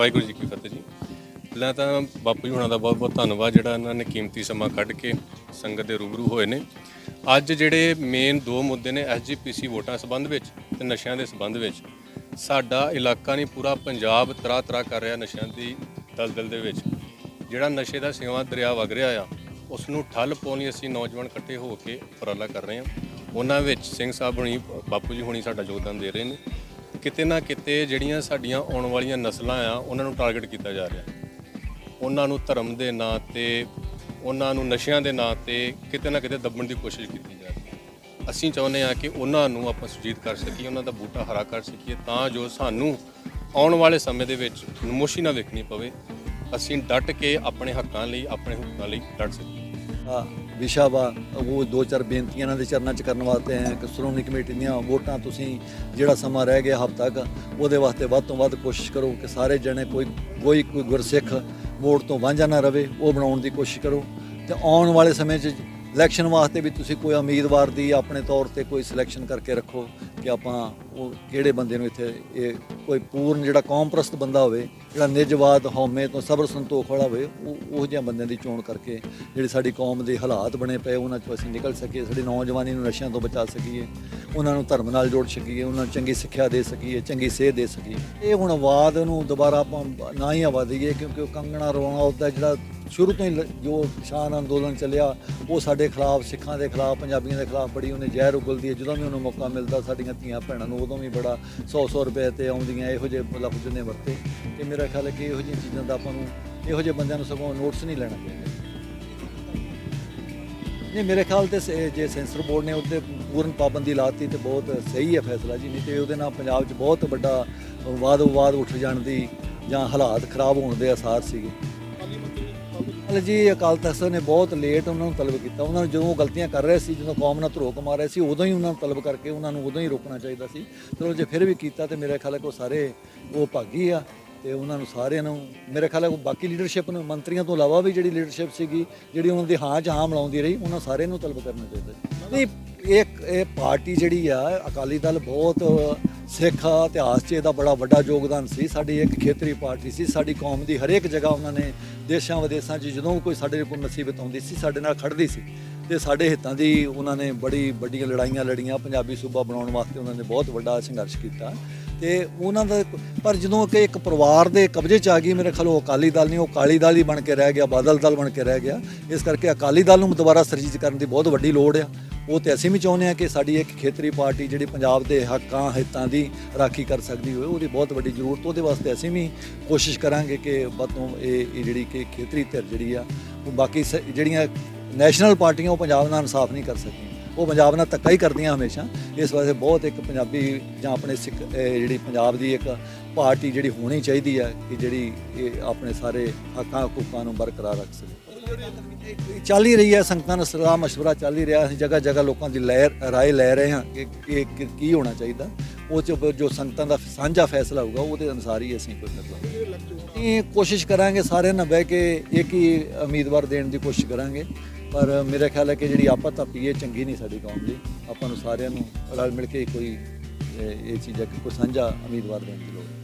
ਵਾਹਿਗੁਰੂ ਜੀ ਕੀ ਫਤਿਹ ਜੀ। ਪਹਿਲਾਂ ਤਾਂ ਬਾਪੂ ਜੀ ਹੁਣਾਂ ਦਾ ਬਹੁਤ ਬਹੁਤ ਧੰਨਵਾਦ, ਜਿਹੜਾ ਇਹਨਾਂ ਨੇ ਕੀਮਤੀ ਸਮਾਂ ਕੱਢ ਕੇ ਸੰਗਤ ਦੇ ਰੂਬਰੂ ਹੋਏ ਨੇ। ਅੱਜ ਜਿਹੜੇ ਮੇਨ ਦੋ ਮੁੱਦੇ ਨੇ ਐਸਜੀਪੀਸੀ ਵੋਟਾਂ ਸੰਬੰਧ ਵਿੱਚ ਤੇ ਨਸ਼ਿਆਂ ਦੇ ਸੰਬੰਧ ਵਿੱਚ। ਸਾਡਾ ਇਲਾਕਾ ਨਹੀਂ, ਪੂਰਾ ਪੰਜਾਬ ਤਰਾ ਤਰਾ ਕਰ ਰਿਹਾ ਨਸ਼ਿਆਂ ਦੀ ਦਲਦਲ ਦੇ ਵਿੱਚ। ਜਿਹੜਾ ਨਸ਼ੇ ਦਾ ਸੇਵਾ ਦਰਿਆ ਵਗ ਰਿਹਾ ਆ ਉਸ ਨੂੰ ਠੱਲ ਪਾਉਣ ਲਈ ਅਸੀਂ ਨੌਜਵਾਨ ਇਕੱਠੇ ਹੋ ਕੇ ਉਪਰਾਲਾ ਕਰ ਰਹੇ ਹਾਂ। ਉਹਨਾਂ ਵਿੱਚ ਸਿੰਘ ਸਾਹਿਬ ਹੁਣੀ, ਬਾਪੂ ਜੀ ਹੁਣੀ ਸਾਡਾ ਯੋਗਦਾਨ ਦੇ ਰਹੇ ਨੇ। ਕਿਤੇ ਨਾ ਕਿਤੇ ਜਿਹੜੀਆਂ ਸਾਡੀਆਂ ਆਉਣ ਵਾਲੀਆਂ ਨਸਲਾਂ ਆ, ਉਹਨਾਂ ਨੂੰ ਟਾਰਗੇਟ ਕੀਤਾ ਜਾ ਰਿਹਾ। ਉਹਨਾਂ ਨੂੰ ਧਰਮ ਦੇ ਨਾਂ ਤੇ, ਉਹਨਾਂ ਨੂੰ ਨਸ਼ਿਆਂ ਦੇ ਨਾਂ ਤੇ ਕਿਤੇ ਨਾ ਕਿਤੇ ਦੱਬਣ ਦੀ ਕੋਸ਼ਿਸ਼ ਕੀਤੀ ਜਾ ਰਹੀ ਹੈ। ਅਸੀਂ ਚਾਹੁੰਦੇ ਹਾਂ ਕਿ ਉਹਨਾਂ ਨੂੰ ਆਪਾਂ ਸੁਜੀਤ ਕਰ ਸਕੀਏ, ਉਹਨਾਂ ਦਾ ਬੂਟਾ ਹਰਾ ਕਰ ਸਕੀਏ, ਤਾਂ ਜੋ ਸਾਨੂੰ ਆਉਣ ਵਾਲੇ ਸਮੇਂ ਦੇ ਵਿੱਚ ਨਮੋਸ਼ੀ ਨਾ ਵੇਖਣੀ ਪਵੇ। ਅਸੀਂ ਡਟ ਕੇ ਆਪਣੇ ਹੱਕਾਂ ਲਈ, ਆਪਣੇ ਹੁਕਮਾਂ ਲਈ ਲੜ ਸਕੀਏ। ਵਿਸ਼ਾ ਵਾ ਉਹ ਦੋ ਚਾਰ ਬੇਨਤੀਆਂ ਇਹਨਾਂ ਦੇ ਚਰਨਾਂ 'ਚ ਕਰਨ ਵਾਸਤੇ ਹੈ। ਕਿ ਸ਼੍ਰੋਮਣੀ ਕਮੇਟੀ ਦੀਆਂ ਵੋਟਾਂ ਤੁਸੀਂ ਜਿਹੜਾ ਸਮਾਂ ਰਹਿ ਗਿਆ ਹਫ਼ਤਾ ਤੱਕ ਉਹਦੇ ਵਾਸਤੇ ਵੱਧ ਤੋਂ ਵੱਧ ਕੋਸ਼ਿਸ਼ ਕਰੋ ਕਿ ਸਾਰੇ ਜਣੇ ਕੋਈ ਕੋਈ ਕੋਈ ਗੁਰਸਿੱਖ ਵੋਟ ਤੋਂ ਵਾਂਝਾ ਨਾ ਰਵੇ, ਉਹ ਬਣਾਉਣ ਦੀ ਕੋਸ਼ਿਸ਼ ਕਰੋ। ਤੇ ਆਉਣ ਵਾਲੇ ਸਮੇਂ 'ਚ ਇਲੈਕਸ਼ਨ ਵਾਸਤੇ ਵੀ ਤੁਸੀਂ ਕੋਈ ਉਮੀਦਵਾਰ ਦੀ ਆਪਣੇ ਤੌਰ ਤੇ ਕੋਈ ਸਿਲੈਕਸ਼ਨ ਕਰਕੇ ਰੱਖੋ ਕਿ ਆਪਾਂ ਉਹ ਕਿਹੜੇ ਬੰਦੇ ਨੂੰ ਇੱਥੇ ਇਹ ਕੋਈ ਪੂਰਨ ਜਿਹੜਾ ਕੌਮਪ੍ਰਸਤ ਬੰਦਾ ਹੋਵੇ, ਜਿਹੜਾ ਨਿਜਵਾਦ, ਹਉਮੈ ਤੋਂ ਸਬਰ ਸੰਤੋਖ ਵਾਲਾ ਹੋਵੇ, ਉਹ ਉਹ ਜਿਹੇ ਬੰਦਿਆਂ ਦੀ ਚੋਣ ਕਰਕੇ ਜਿਹੜੀ ਸਾਡੀ ਕੌਮ ਦੇ ਹਾਲਾਤ ਬਣੇ ਪਏ, ਉਹਨਾਂ ਚੋਂ ਅਸੀਂ ਨਿਕਲ ਸਕੀਏ, ਸਾਡੀ ਨੌਜਵਾਨੀ ਨੂੰ ਨਸ਼ਿਆਂ ਤੋਂ ਬਚਾ ਸਕੀਏ, ਉਹਨਾਂ ਨੂੰ ਧਰਮ ਨਾਲ ਜੋੜ ਸਕੀਏ, ਉਹਨਾਂ ਨੂੰ ਚੰਗੀ ਸਿੱਖਿਆ ਦੇ ਸਕੀਏ, ਚੰਗੀ ਸੇਧ ਦੇ ਸਕੀਏ। ਇਹ ਹੁਣ ਆਵਾਜ਼ ਨੂੰ ਦੁਬਾਰਾ ਆਪਾਂ ਨਾ ਹੀ ਆਵਾ ਦਈਏ ਕਿਉਂਕਿ ਉਹ ਕੰਗਣਾ ਰੋਣਾ ਉਹਦਾ ਜਿਹੜਾ ਸ਼ੁਰੂ ਤੋਂ ਹੀ ਲ- ਜੋ ਕਿਸਾਨ ਅੰਦੋਲਨ ਚੱਲਿਆ, ਉਹ ਸਾਡੇ ਖਿਲਾਫ, ਸਿੱਖਾਂ ਦੇ ਖਿਲਾਫ, ਪੰਜਾਬੀਆਂ ਦੇ ਖਿਲਾਫ ਬੜੀ ਉਹਨੇ ਜ਼ਹਿਰ ਉਗਲਦੀ ਹੈ। ਜਦੋਂ ਵੀ ਉਹਨੂੰ ਮੌਕਾ ਮਿਲਦਾ, ਸਾਡੀਆਂ ਧੀਆਂ ਭੈਣਾਂ ਨੂੰ ਉਦੋਂ ਵੀ ਬੜਾ 100-100 ਰੁਪਏ ਤੇ ਆਉਂਦੀਆਂ, ਇਹੋ ਜਿਹੇ ਲਫ਼ਜ਼ ਨੇ ਵਰਤੇ। ਤੇ ਮੇਰਾ ਖਿਆਲ ਹੈ ਕਿ ਇਹੋ ਜਿਹੀਆਂ ਚੀਜ਼ਾਂ ਦਾ ਆਪਾਂ ਨੂੰ, ਇਹੋ ਜਿਹੇ ਬੰਦਿਆਂ ਨੂੰ ਸਗੋਂ ਨੋਟਿਸ ਨਹੀਂ ਲੈਣਾ ਚਾਹੀਦਾ। ਨਹੀਂ, ਮੇਰੇ ਖਿਆਲ ਤੇ ਸ- ਜੇ ਸੈਂਸਰ ਬੋਰਡ ਨੇ ਉਹਦੇ ਪੂਰਨ ਪਾਬੰਦੀ ਲਾਤੀ ਤੇ ਬਹੁਤ ਸਹੀ ਹੈ ਫੈਸਲਾ ਜੀ। ਨਹੀਂ ਤੇ ਉਹਦੇ ਨਾਲ ਪੰਜਾਬ 'ਚ ਬਹੁਤ ਵੱਡਾ ਵਾਦ ਵਿਵਾਦ ਉੱਠ ਜਾਣ ਦੀ ਜਾਂ ਹਾਲਾਤ ਖਰਾਬ ਹੋਣ ਦੇ ਆਸਾਰ ਸੀਗੇ। ਹਾਲੇ ਜੀ, ਅਕਾਲ ਤਖਤ ਨੇ ਬਹੁਤ ਲੇਟ ਉਹਨਾਂ ਨੂੰ ਤਲਬ ਕੀਤਾ ਉਹਨਾਂ ਨੂੰ ਜਦੋਂ ਉਹ ਗਲਤੀਆਂ ਕਰ ਰਹੇ ਸੀ, ਜਦੋਂ ਕੌਮ ਨਾਲ ਧਰੋਕ ਮਾਰ ਰਹੇ ਸੀ, ਉਦੋਂ ਹੀ ਉਹਨਾਂ ਨੂੰ ਤਲਬ ਕਰਕੇ ਉਹਨਾਂ ਨੂੰ ਉਦੋਂ ਹੀ ਰੋਕਣਾ ਚਾਹੀਦਾ ਸੀ ਚਲੋ ਜੇ ਫਿਰ ਵੀ ਕੀਤਾ ਤੇ ਮੇਰੇ ਖਿਆਲ ਹੈ ਕਿ ਉਹ ਸਾਰੇ ਉਹ ਭਾਗੀ ਆ ਤੇ ਉਹਨਾਂ ਨੂੰ ਸਾਰਿਆਂ ਨੂੰ, ਮੇਰੇ ਖਿਆਲ ਹੈ ਉਹ ਬਾਕੀ ਲੀਡਰਸ਼ਿਪ ਨੂੰ, ਮੰਤਰੀਆਂ ਤੋਂ ਇਲਾਵਾ ਵੀ ਜਿਹੜੀ ਲੀਡਰਸ਼ਿਪ ਸੀਗੀ, ਜਿਹੜੀ ਉਹਨਾਂ ਦੀ ਹਾਂ 'ਚ ਹਾਂ ਮਿਲਾਉਂਦੀ ਰਹੀ, ਉਹਨਾਂ ਸਾਰਿਆਂ ਨੂੰ ਤਲਬ ਕਰਨਾ ਚਾਹੀਦਾ ਸੀ। ਨਹੀਂ, ਇੱਕ ਇਹ ਪਾਰਟੀ ਜਿਹੜੀ ਆ, ਅਕਾਲੀ ਦਲ ਬਹੁਤ ਸਿੱਖ ਇਤਿਹਾਸ 'ਚ ਇਹਦਾ ਬੜਾ ਵੱਡਾ ਯੋਗਦਾਨ ਸੀ। ਸਾਡੀ ਇੱਕ ਖੇਤਰੀ ਪਾਰਟੀ ਸੀ। ਸਾਡੀ ਕੌਮ ਦੀ ਹਰੇਕ ਜਗ੍ਹਾ ਉਹਨਾਂ ਨੇ ਦੇਸ਼ਾਂ ਵਿਦੇਸ਼ਾਂ 'ਚ ਜਦੋਂ ਕੋਈ ਸਾਡੇ ਕੋਲ ਮੁਸੀਬਤ ਆਉਂਦੀ ਸੀ, ਸਾਡੇ ਨਾਲ ਖੜਦੀ ਸੀ। ਤੇ ਸਾਡੇ ਹਿੱਤਾਂ ਦੀ ਉਹਨਾਂ ਨੇ ਬੜੀ ਵੱਡੀਆਂ ਲੜਾਈਆਂ ਲੜੀਆਂ, ਪੰਜਾਬੀ ਸੂਬਾ ਬਣਾਉਣ ਵਾਸਤੇ ਉਹਨਾਂ ਨੇ ਬਹੁਤ ਵੱਡਾ ਸੰਘਰਸ਼ ਕੀਤਾ। ਤੇ ਉਹਨਾਂ ਦਾ ਪਰ ਜਦੋਂ ਕਿ ਇੱਕ ਪਰਿਵਾਰ ਦੇ ਕਬਜ਼ੇ 'ਚ ਆ ਗਈ, ਮੇਰੇ ਖਿਆਲ ਉਹ ਅਕਾਲੀ ਦਲ ਨਹੀਂ, ਉਹ ਕਾਲੀ ਦਲ ਹੀ ਬਣ ਕੇ ਰਹਿ ਗਿਆ, ਬਾਦਲ ਦਲ ਬਣ ਕੇ ਰਹਿ ਗਿਆ। ਇਸ ਕਰਕੇ ਅਕਾਲੀ ਦਲ ਨੂੰ ਦੁਬਾਰਾ ਸਰਜੀਤ ਕਰਨ ਦੀ ਬਹੁਤ ਵੱਡੀ ਲੋੜ ਆ। ਉਹ ਤੇ ਅਸੀਂ ਵੀ ਚਾਹੁੰਦੇ ਹਾਂ ਕਿ ਸਾਡੀ ਇੱਕ ਖੇਤਰੀ ਪਾਰਟੀ ਜਿਹੜੀ ਪੰਜਾਬ ਦੇ ਹੱਕਾਂ, ਹਿੱਤਾਂ ਦੀ ਰਾਖੀ ਕਰ ਸਕਦੀ ਹੋਵੇ, ਉਹਦੀ ਬਹੁਤ ਵੱਡੀ ਜ਼ਰੂਰਤ, ਉਹਦੇ ਵਾਸਤੇ ਅਸੀਂ ਵੀ ਕੋਸ਼ਿਸ਼ ਕਰਾਂਗੇ ਕਿ ਵੱਧੋਂ ਇਹ ਇਹ ਜਿਹੜੀ ਕਿ ਖੇਤਰੀ ਧਿਰ ਜਿਹੜੀ ਆ, ਉਹ ਬਾਕੀ ਸ- ਜਿਹੜੀਆਂ ਨੈਸ਼ਨਲ ਪਾਰਟੀਆਂ, ਉਹ ਪੰਜਾਬ ਨਾਲ ਇਨਸਾਫ ਨਹੀਂ ਕਰ ਸਕਦੀਆਂ। ਉਹ ਪੰਜਾਬ ਨਾਲ ਧੱਕਾ ਹੀ ਕਰਦੀਆਂ ਹਮੇਸ਼ਾ। ਇਸ ਵਾਸਤੇ ਬਹੁਤ ਇੱਕ ਪੰਜਾਬੀ ਜਾਂ ਆਪਣੇ ਸਿੱਖ ਜਿਹੜੀ ਪੰਜਾਬ ਦੀ ਇੱਕ ਪਾਰਟੀ ਜਿਹੜੀ ਹੋਣੀ ਚਾਹੀਦੀ ਹੈ ਕਿ ਜਿਹੜੀ ਇਹ ਆਪਣੇ ਸਾਰੇ ਹੱਕਾਂ ਹਕੂਕਾਂ ਨੂੰ ਬਰਕਰਾਰ ਰੱਖ ਸਕੇ। ਚੱਲ ਹੀ ਰਹੀ ਹੈ, ਸੰਗਤਾਂ ਦਾ ਸਲਾਹ ਮਸ਼ਵਰਾ ਚੱਲ ਹੀ ਰਿਹਾ। ਅਸੀਂ ਜਗ੍ਹਾ ਜਗ੍ਹਾ ਲੋਕਾਂ ਦੀ ਲਹਿਰ, ਰਾਏ ਲੈ ਰਹੇ ਹਾਂ ਕਿ ਕਿ ਕਿ ਕੀ ਹੋਣਾ ਚਾਹੀਦਾ। ਉਹ 'ਚ ਜੋ ਸੰਗਤਾਂ ਦਾ ਸਾਂਝਾ ਫੈਸਲਾ ਹੋਊਗਾ, ਉਹਦੇ ਅਨੁਸਾਰ ਹੀ ਅਸੀਂ ਕੋਈ ਮਤਲਬ ਇਹ ਕੋਸ਼ਿਸ਼ ਕਰਾਂਗੇ ਸਾਰਿਆਂ ਨਾਲ ਬਹਿ ਕੇ ਇੱਕ ਹੀ ਉਮੀਦਵਾਰ ਦੇਣ ਦੀ ਕੋਸ਼ਿਸ਼ ਕਰਾਂਗੇ। ਪਰ ਮੇਰਾ ਖਿਆਲ ਹੈ ਕਿ ਜਿਹੜੀ ਆਪਾ ਧੱਪੀ ਇਹ ਚੰਗੀ ਨਹੀਂ ਸਾਡੀ ਕੌਮ ਲਈ ਆਪਾਂ ਨੂੰ ਸਾਰਿਆਂ ਨੂੰ ਰਲ ਮਿਲ ਕੇ ਕੋਈ ਇਹ ਚੀਜ਼ ਹੈ ਕਿ ਕੋਈ ਸਾਂਝਾ ਉਮੀਦਵਾਰ ਦੇਣ ਦੀ ਲੋੜ ਹੈ।